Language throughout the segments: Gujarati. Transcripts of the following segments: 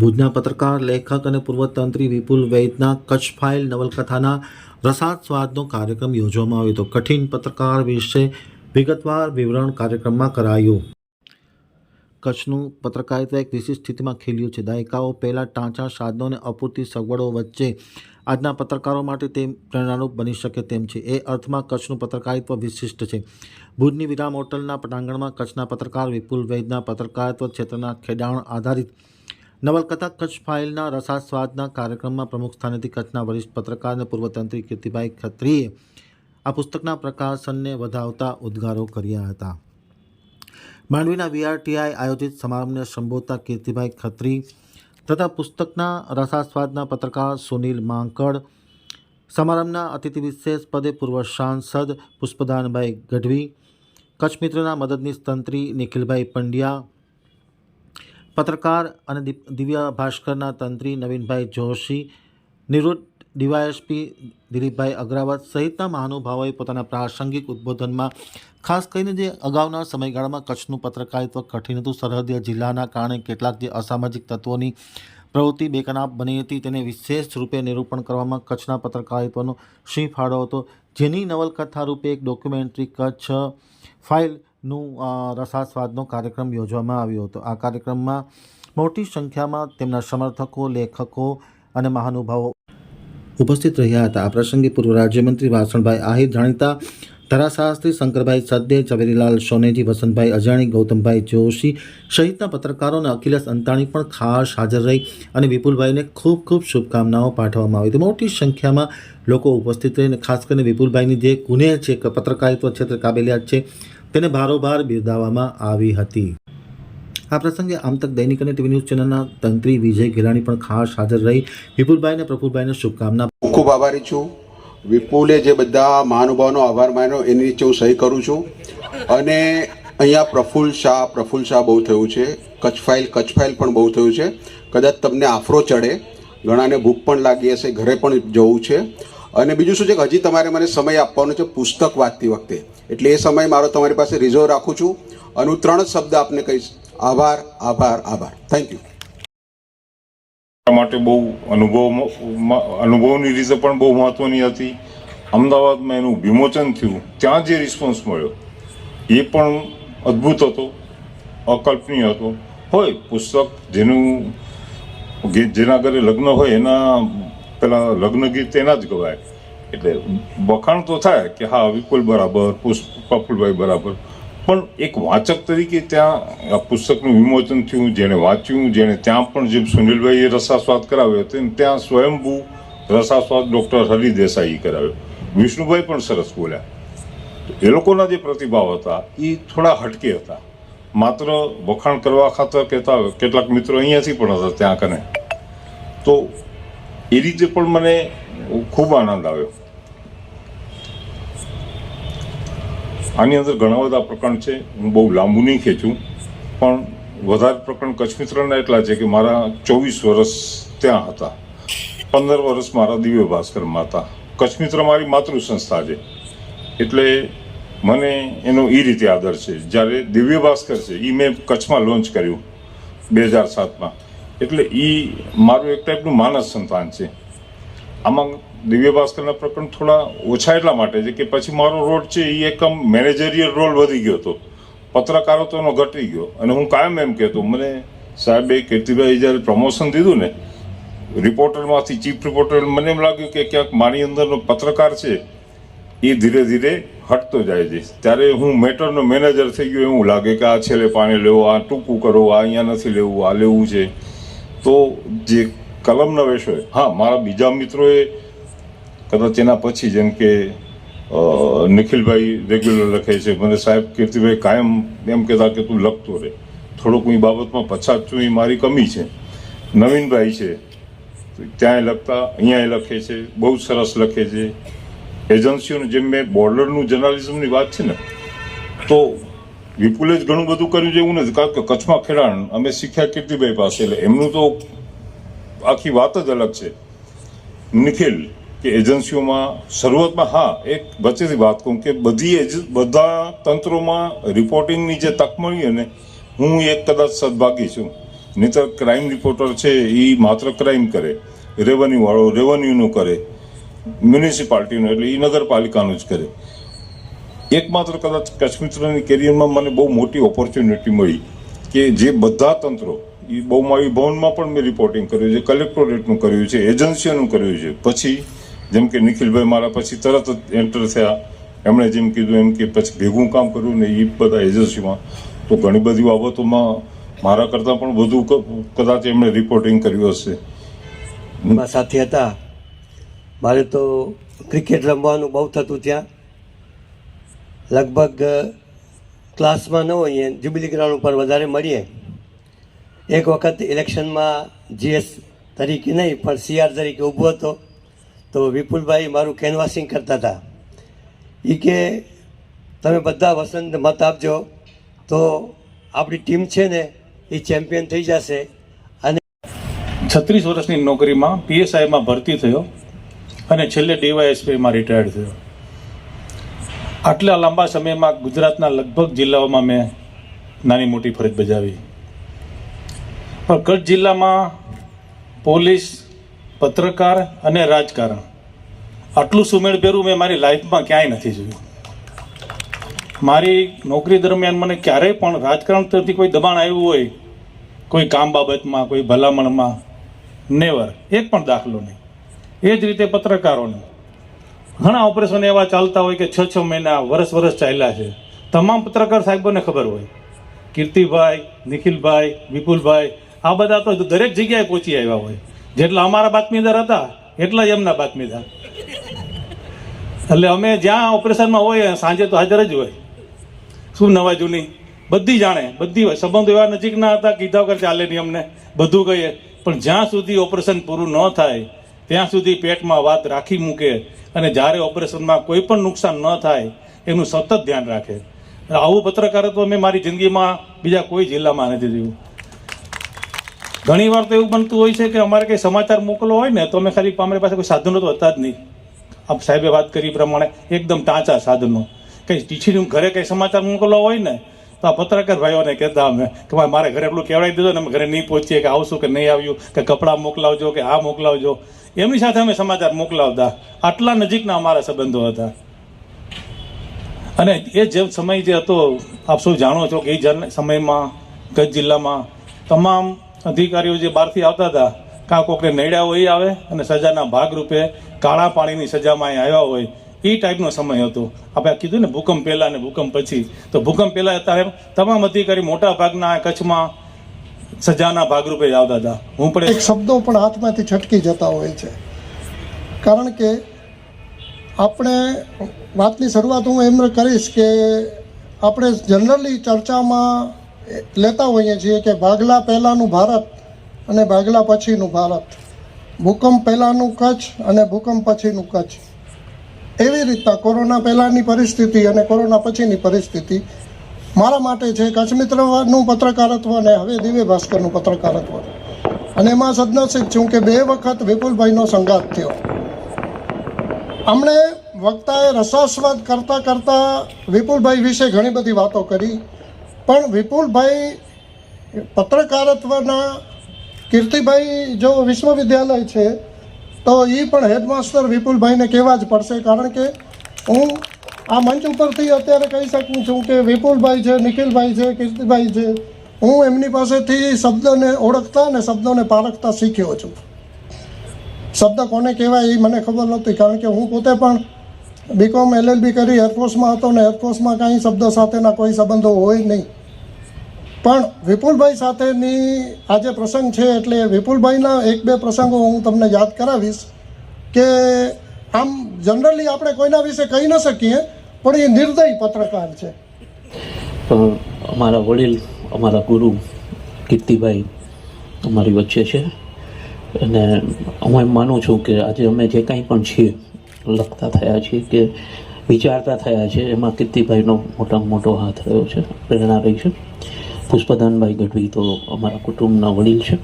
ભુજના પત્રકાર, લેખક અને પૂર્વતંત્રી વિપુલ વૈદના કચ્છ ફાઇલ નવલકથાના રસાદ સ્વાદનો કાર્યક્રમ યોજવામાં આવ્યો હતો. કઠિન પત્રકાર વિશે વિગતવાર વિવરણ કાર્યક્રમમાં કરાયું. કચ્છનું પત્રકારિતા એક વિશિષ્ટ સ્થિતિમાં ખીલ્યું છે. દાયકાઓ પહેલાં ટાંચા સાધનો અને અપૂરતી સગવડો વચ્ચે આજના પત્રકારો માટે તે પ્રેરણારૂપ બની શકે તેમ છે. એ અર્થમાં કચ્છનું પત્રકારિત્વ વિશિષ્ટ છે. ભુજની વિરામ હોટલના પટાંગણમાં કચ્છના પત્રકાર વિપુલ વૈદના પત્રકારિત્વ ક્ષેત્રના ખેડાણ આધારિત નવલકથા કચ્છ ફાઇલના રસાસ્વાદના કાર્યક્રમમાં પ્રમુખ સ્થાનેથી કચ્છના વરિષ્ઠ પત્રકાર અને પૂર્વતંત્રી કીર્તિભાઈ ખત્રીએ આ પુસ્તકના પ્રકાશનને વધાવતા ઉદ્ગારો કર્યા હતા. માંડવીના વીઆરટીઆઈ આયોજિત સમારંભને સંબોધતા કીર્તિભાઈ ખત્રી તથા પુસ્તકના રસાસ્વાદના પત્રકાર સુનિલ માંકડ, સમારંભના અતિથિ વિશેષ પદે પૂર્વ સાંસદ પુષ્પદાનભાઈ ગઢવી, કચ્છ મિત્રના મદદનીશ તંત્રી નિખિલભાઈ પંડ્યા પત્રકાર અને દિવ્યા ભાસ્કરના તંત્રી નવીનભાઈ જોશી, નિવૃત્ત ડીવાયએસપી દિલીપભાઈ અગ્રાવત સહિતના મહાનુભાવોએ પોતાના પ્રાસંગિક ઉદ્બોધનમાં, ખાસ કરીને જે અગાઉના સમયગાળામાં કચ્છનું પત્રકારિત્વ કઠિન હતું, સરહદીય જિલ્લાના કારણે કેટલાક જે અસામાજિક તત્વોની પ્રવૃત્તિ બેકનાપ બની હતી, તેને વિશેષ રૂપે નિરૂપણ કરવામાં કચ્છના પત્રકારિત્વનો સિંહ ફાળો હતો. જેની નવલકથા રૂપે એક ડોક્યુમેન્ટરી કચ્છ ફાઇલનું અ, રસાસ્વાદનો કાર્યક્રમ યોજવામાં આવ્યો હતો. આ કાર્યક્રમમાં મોટી સંખ્યામાં તેમના સમર્થકો લેખકો અને મહાનુભાવો ઉપસ્થિત રહ્યા હતા. આ પ્રસંગે પૂર્વ રાજ્યમંત્રી વાસણભાઈ આહિર જાણીતા ધારાશાસ્ત્રી શંકરભાઈ સદ્દે ઝવેરીલાલ સોનેજી વસંતભાઈ અજાણી ગૌતમભાઈ જોશી સહિતના પત્રકારો અને અખિલેશ અંતાણી પણ ખાસ હાજર રહી અને વિપુલભાઈને ખૂબ ખૂબ શુભકામનાઓ પાઠવવામાં આવી હતી. મોટી સંખ્યામાં લોકો ઉપસ્થિત રહીને ખાસ કરીને વિપુલભાઈની જે ગુનેહ છે પત્રકારિત્વ ક્ષેત્રે કાબેલિયાત છે તેને ભારોભાર બિરદાવવામાં આવી હતી. આ પ્રસંગે આમતક દૈનિક અને ટીવી ન્યૂઝ ચેનલના તંત્રી વિજય ગેલાણી પણ ખાસ હાજર રહી. વિપુલભાઈ અને પ્રફુલભાઈને શુભકામના. ખૂબ ખૂબ આભારી છું. વિપુલે જે બધા મહાનુભાવનો આભાર માન્યો એની નીચે હું સહી કરું છું. અને અહીંયા પ્રફુલ શાહ પ્રફુલ શાહ બહુ થયું છે. કચ્છ ફાઇલ કચ્છ ફાઇલ પણ બહુ થયું છે. કદાચ તમને આફરો ચડે. ઘણાને ભૂખ પણ લાગી હશે, ઘરે પણ જવું છે. અને બીજું શું છે કે હજી તમારે મને સમય આપવાનો છે પુસ્તક વાંચતી વખતે. એટલે એ સમય મારો તમારી પાસે રિઝર્વ રાખું છું. અને હું ત્રણ શબ્દ આપને કહીશ. આભાર આભાર આભાર. થેન્ક યુ માટે બહુ અનુભવ અનુભવની રીતે પણ બહુ મહત્વની હતી. અમદાવાદમાં એનું વિમોચન થયું. ત્યાં જે રિસ્પોન્સ મળ્યો, એ પણ અદ્ભુત હતો, અકલ્પનીય હતો. હોય પુસ્તક જેનું જેના ઘરે લગ્ન હોય એના પેલા લગ્ન ગીત એના જ ગવાય. એટલે વખાણ તો થાય કે હા, વિપુલ બરાબર, પુષ્પ પ્રફુલભાઈ બરાબર. પણ એક વાચક તરીકે ત્યાં આ પુસ્તકનું વિમોચન થયું, જેણે વાંચ્યું, જેણે ત્યાં પણ જેમ સુનિલભાઈએ રસાસ્વાદ કરાવ્યો હતો ત્યાં સ્વયંભૂ રસાસ્વાદ ડૉક્ટર હરિ દેસાઈ કરાવ્યો. વિષ્ણુભાઈ પણ સરસ બોલ્યા. એ લોકોના જે પ્રતિભાવ હતા, એ થોડા હટકે હતા. માત્ર વખાણ કરવા ખાતર કહેતા કેટલાક મિત્રો અહીંયાથી પણ હતા, ત્યાં કને. તો એ રીતે પણ મને ખૂબ આનંદ આવ્યો. આની અંદર ઘણા બધા પ્રકરણ છે, હું બહુ લાંબુ નહીં ખેંચું, પણ વધારે પ્રકરણ કચ્છ મિત્રના એટલા છે કે મારા ચોવીસ વર્ષ ત્યાં હતા. પંદર વર્ષ મારા દિવ્ય ભાસ્કરમાં હતા કચ્છ મિત્ર મારી માતૃ સંસ્થા છે. એટલે મને એનો એ રીતે આદર છે. જ્યારે દિવ્ય ભાસ્કર છે એ મેં કચ્છમાં લોન્ચ કર્યું, બે હજાર સાતમાં. એટલે એ મારું એક ટાઈપનું માનસ સંતાન છે. આમાં દિવ્ય ભાસ્કરના પ્રકરણ થોડા ઓછા એટલા માટે છે કે પછી મારો રોલ છે એ એક મેનેજરિયલ રોલ વધી ગયો હતો પત્રકારો તો એનો ઘટી ગયો. અને હું કાયમ એમ કહેતો, મને સાહેબે કીર્તિભાઈ જ્યારે પ્રમોશન દીધું ને રિપોર્ટરમાંથી ચીફ રિપોર્ટર મને એમ લાગ્યું કે ક્યાંક મારી અંદરનો પત્રકાર છે એ ધીરે ધીરે હટતો જાય છે. ત્યારે હું મેટરનો મેનેજર થઈ ગયો. એવું લાગે કે આ છેલ્લે પાણી લેવો, આ ટૂંકું કરો, આ અહીંયા નથી લેવું, આ લેવું છે. તો જે કલમના હોય, હા, મારા બીજા મિત્રોએ કદાચ એના પછી જેમ કે નિખિલભાઈ રેગ્યુલર લખે છે, મને સાહેબ કીર્તિભાઈ કાયમ એમ કહેતા કે તું લખતો રહે. થોડુંક હું બાબતમાં પછાત છું, એ મારી કમી છે. નવીનભાઈ છે, ત્યાંય લખતા અહીંયા લખે છે, બહુ સરસ લખે છે. એજન્સીઓનું, જેમ મેં બોર્ડરનું જર્નાલિઝમની વાત છે ને, તો વિપુલે જ ઘણું બધું કર્યું છે એવું નથી. કારણ કે કચ્છમાં ખેડાણ, અમે શીખ્યા કીર્તિભાઈ પાસે. એટલે એમનું તો આખી વાત જ અલગ છે. નિખિલ, કે એજન્સીઓમાં શરૂઆતમાં હા, એક વચ્ચેથી વાત કહું કે બધી એજ, બધા તંત્રોમાં રિપોર્ટિંગની જે તક મળી અને હું એક કદાચ સદભાગી છું. નહીતર ક્રાઇમ રિપોર્ટર છે એ માત્ર ક્રાઇમ કરે. રેવન્યુવાળો રેવન્યુનું કરે. મ્યુનિસિપાલિટીનું, એટલે એ નગરપાલિકાનું જ કરે. એકમાત્ર કદાચ કચ્છ મિત્રની કેરિયરમાં મને બહુ મોટી ઓપોર્ચ્યુનિટી મળી કે જે બધા તંત્રો એ બહુમાવી ભવનમાં પણ મેં રિપોર્ટિંગ કર્યું છે કલેક્ટોરેટનું કર્યું છે એજન્સીઓનું કર્યું છે. પછી જેમ કે નિખિલભાઈ મારા પછી તરત જ એન્ટર થયા. એમણે જેમ કીધું એમ કે પછી ભેગું કામ કર્યું ને એ બધા એજન્સીમાં તો ઘણી બધી બાબતોમાં મારા કરતાં પણ વધુ કદાચ એમણે રિપોર્ટિંગ કર્યું હશે. સાથી હતા. મારે તો ક્રિકેટ રમવાનું બહુ થતું ત્યાં. લગભગ ક્લાસમાં ન હોઈએ જ્યુબિલી ગ્રાઉન્ડ ઉપર વધારે મળીએ. એક વખત ઇલેક્શનમાં જીએસ તરીકે નહીં, પણ સીઆર તરીકે ઊભો હતો, તો વિપુલભાઈ મારું કેનવાસિંગ કરતા હતા. એ કે, તમે બધા વસંત મત આપજો, તો આપણી ટીમ છે ને, એ ચેમ્પિયન થઈ જશે. અને છત્રીસ વર્ષની નોકરીમાં પીએસઆઈમાં ભરતી થયો અને છેલ્લે ડીવાયએસપીમાં રિટાયર્ડ થયો. આટલા લાંબા સમયમાં ગુજરાતના લગભગ જિલ્લાઓમાં મેં નાની મોટી ફરજ બજાવી. પણ કચ્છ જિલ્લામાં પોલીસ, પત્રકાર અને રાજકારણ, આટલું સુમેળભેરું મેં મારી લાઈફમાં ક્યાંય નથી જોયું. મારી નોકરી દરમિયાન મને ક્યારેય પણ રાજકારણ તરફથી કોઈ દબાણ આવ્યું હોય, કોઈ કામ બાબતમાં, કોઈ ભલામણમાં, નેવર, એક પણ દાખલો નહીં. એ જ રીતે પત્રકારોને. ઘણા ઓપરેશન એવા ચાલતા હોય કે છ છ મહિના વર્ષ વર્ષ ચાલ્યા છે. તમામ પત્રકાર સાહેબોને ખબર હોય. કીર્તિભાઈ, નિખિલભાઈ, વિપુલભાઈ, આ બધા તો દરેક જગ્યાએ પહોંચી આવ્યા હોય. જેટલા અમારા બાતમીદાર હતા, એટલા જ એમના બાતમીદાર. એટલે અમે જ્યાં ઓપરેશનમાં હોય, સાંજે તો હાજર જ હોય. શું નવા જૂની? બધી જાણે, બધી હોય. સંબંધો એવા નજીકના હતા, કીધા વગર ચાલે નહીં અમને. બધું કહીએ. પણ જ્યાં સુધી ઓપરેશન પૂરું ન થાય ત્યાં સુધી પેટમાં વાત રાખી મૂકે અને જ્યારે ઓપરેશનમાં કોઈ પણ નુકસાન ન થાય, એનું સતત ધ્યાન રાખે. આવું પત્રકારત્વ મેં મારી જિંદગીમાં બીજા કોઈ જિલ્લામાં નથી જોયું. ઘણી વાર તો એવું બનતું હોય છે કે અમારે કંઈ સમાચાર મોકલો હોય ને, તો અમે ખાલી અમારી પાસે કોઈ સાધનો તો હતા જ નહીં. આપ સાહેબે વાત કરી પ્રમાણે, એકદમ ટાંચા સાધનો. કંઈ ટીછીનું ઘરે કંઈ સમાચાર મોકલવા હોય ને તો આ પત્રકાર ભાઈઓને કહેતા અમે કે ભાઈ મારે ઘરે એટલું કહેવાય દીધું ને અમે ઘરે નહીં પહોંચીએ, કે આવશું કે નહીં આવ્યું, કે કપડાં મોકલાવજો, કે આ મોકલાવજો. એમની સાથે અમે સમાચાર મોકલાવતા. આટલા નજીકના અમારા સંબંધો હતા. અને એ જે સમય જે હતો, આપ સૌ જાણો છો કે એ જન- સમયમાં કચ્છ જિલ્લામાં તમામ અધિકારીઓ જે બહારથી આવતા હતા, કાં કોકને નડ્યા હોય આવે અને સજાના ભાગરૂપે કાળા પાણીની સજામાં અહીં આવ્યા હોય એ ટાઈપનો સમય હતો. આપણે કીધું ને ભૂકંપ પહેલાં ને ભૂકંપ પછી. તો ભૂકંપ પહેલાં અત્યારે તમામ અધિકારી મોટા ભાગના કચ્છમાં સજાના ભાગરૂપે આવતા હતા. હું પણ એક શબ્દો પણ હાથમાંથી છટકી જતા હોય છે. કારણ કે આપણે વાતની શરૂઆત હું એમ કરીશ કે આપણે જનરલી ચર્ચામાં લેતા હોઈએ છીએ કે ભાગલા પહેલાંનું ભારત અને ભાગલા પછીનું ભારત. ભૂકંપ પહેલાંનું કચ્છ અને ભૂકંપ પછીનું કચ્છ. એવી રીતના કોરોના પહેલાંની પરિસ્થિતિ અને કોરોના પછીની પરિસ્થિતિ મારા માટે છે કચ્છ મિત્રનું પત્રકારત્વ અને હવે દિવ્ય ભાસ્કરનું પત્રકારત્વ. અને એમાં સદનસીબ છું કે બે વખત વિપુલભાઈનો સંઘાત થયો. અમને વક્તાએ રસાસ્વાદ કરતાં કરતાં વિપુલભાઈ વિશે ઘણી બધી વાતો કરી, પણ વિપુલભાઈ પત્રકારત્વના કીર્તિભાઈ જો વિશ્વવિદ્યાલય છે તો એ પણ હેડમાસ્ટર વિપુલભાઈને કહેવા જ પડશે, કારણ કે હું આ મંચ ઉપરથી અત્યારે કહી શકું છું કે વિપુલભાઈ છે, નિખિલભાઈ છે, કીર્તિભાઈ છે, હું એમની પાસેથી શબ્દને ઓળખતા અને શબ્દોને પારખતા શીખ્યો છું. શબ્દ કોને કહેવાય એ મને ખબર નહોતી, કારણ કે હું પોતે પણ બીકોમ એલએલબી કરી એરફોર્સમાં હતો ને એરફોર્સમાં કાંઈ શબ્દ સાથેના કોઈ સંબંધો હોય નહીં. પણ વિપુલભાઈ સાથેની આજે પ્રસંગ છે એટલે વિપુલભાઈના એક બે પ્રસંગો હું તમને યાદ કરાવીશ કે આમ જનરલી આપણે કોઈના વિશે કહી ન શકીએ, પણ એ નિર્દય પત્રકાર છે. અમારા વડીલ, અમારા ગુરુ કીર્તિભાઈ અમારી વચ્ચે છે. અને હું એમ માનું છું કે આજે અમે જે કાંઈ પણ છીએ, લખતા થયા છીએ કે વિચારતા થયા છે, એમાં કીર્તિભાઈનો મોટામાં મોટો હાથ રહ્યો છે, પ્રેરણા રહી છે. પુષ્પદાનભાઈ ગઢવી તો અમારા કુટુંબના વડીલ છે.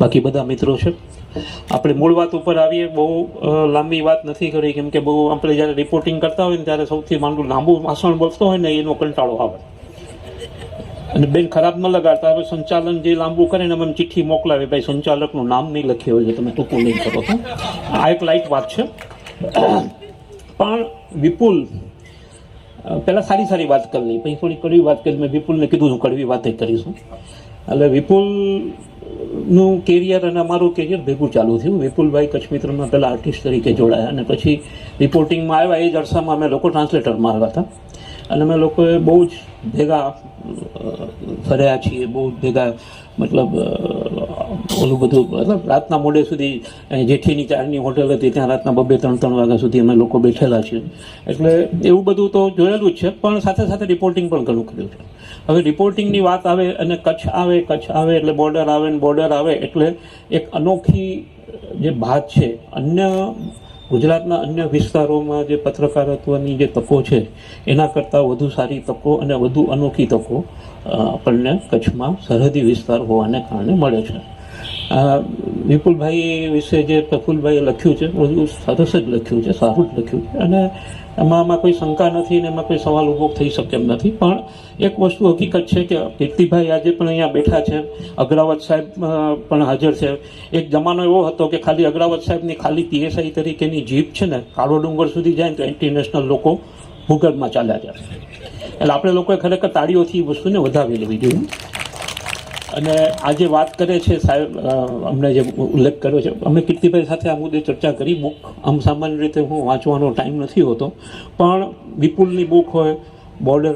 બાકી બધા મિત્રો છે. આપણે મૂળ વાત ઉપર આવીએ. બહુ લાંબી વાત નથી કરી, કેમ કે બહુ આપણે જ્યારે રિપોર્ટિંગ કરતા હોય ને ત્યારે સૌથી માંડું લાંબુ ભાષણ બોલતો હોય ને એનો કંટાળો આવે. અને બેન ખરાબ ન લગાડતા, હવે સંચાલન જે લાંબુ કરે ને મને ચિઠ્ઠી મોકલાવે. ભાઈ, સંચાલકનું નામ નહીં લખ્યું હોય તમે ટૂંકું નહીં કરો છો. આ એક લાઈટ વાત છે. પણ વિપુલ પહેલા સારી સારી વાત કરી પછી થોડી કડવી વાત કરી, મેં વિપુલને કીધું હું કડવી વાત કરીશું. એટલે વિપુલનું કેરિયર અને અમારું કેરિયર ભેગું ચાલુ થયું. વિપુલભાઈ કચ્છ મિત્રમાં પહેલાં આર્ટિસ્ટ તરીકે જોડાયા અને પછી રિપોર્ટિંગમાં આવ્યા. એ જ અરસામાં અમે લોકો ટ્રાન્સલેટરમાં આવ્યા હતા. અને અમે લોકોએ બહુ જ ભેગા ફર્યા છીએ, બહુ જ ભેગા મતલબ ઓલું બધું, મતલબ રાતના મોડે સુધી જેઠીની ચારની હોટેલ હતી, ત્યાં રાતના બબે ત્રણ ત્રણ વાગ્યા સુધી અમે લોકો બેઠેલા છીએ. એટલે એવું બધું તો જોયેલું જ છે, પણ સાથે સાથે રિપોર્ટિંગ પણ ઘણું કર્યું છે. હવે રિપોર્ટિંગની વાત આવે અને કચ્છ આવે કચ્છ આવે એટલે બોર્ડર આવે ને બોર્ડર આવે એટલે એક અનોખી જે ભાત છે, અન્ય ગુજરાતના અન્ય વિસ્તારોમાં જે પત્રકારત્વની જે તકો છે, એના કરતાં વધુ સારી તકો અને વધુ અનોખી તકો આપણને કચ્છમાં સરહદી વિસ્તાર હોવાને કારણે મળે છે. અ, વિપુલભાઈ વિશે જે પ્રફુલભાઈએ લખ્યું છે બધું સરસ જ લખ્યું છે સારું જ લખ્યું છે. અને એમાં આમાં કોઈ શંકા નથી ને એમાં કોઈ સવાલ ઊભો થઈ શકે એમ નથી. પણ એક વસ્તુ હકીકત છે કે કીર્તિભાઈ આજે પણ અહીંયા બેઠા છે. અગ્રાવત સાહેબ પણ હાજર છે. એક જમાનો એવો હતો કે ખાલી અગ્રાવત સાહેબની ખાલી પીએસઆઈ તરીકેની જીપ છે ને કાળો ડુંગર સુધી જાય તો ઇન્ટરનેશનલ લોકો ભૂગર્ભમાં ચાલ્યા જાય. એટલે આપણે લોકોએ ખરેખર તાળીઓથી વસ્તુને વધાવી લેવી જોઈએ. અને આજે વાત કરે છે સાહેબ અમને જે ઉલ્લેખ કર્યો છે, અમે કીર્તિભાઈ સાથે આ મુદ્દે ચર્ચા કરી. બુક આમ સામાન્ય રીતે હું વાંચવાનો ટાઈમ નથી હોતો, પણ વિપુલની બુક હોય, બોર્ડર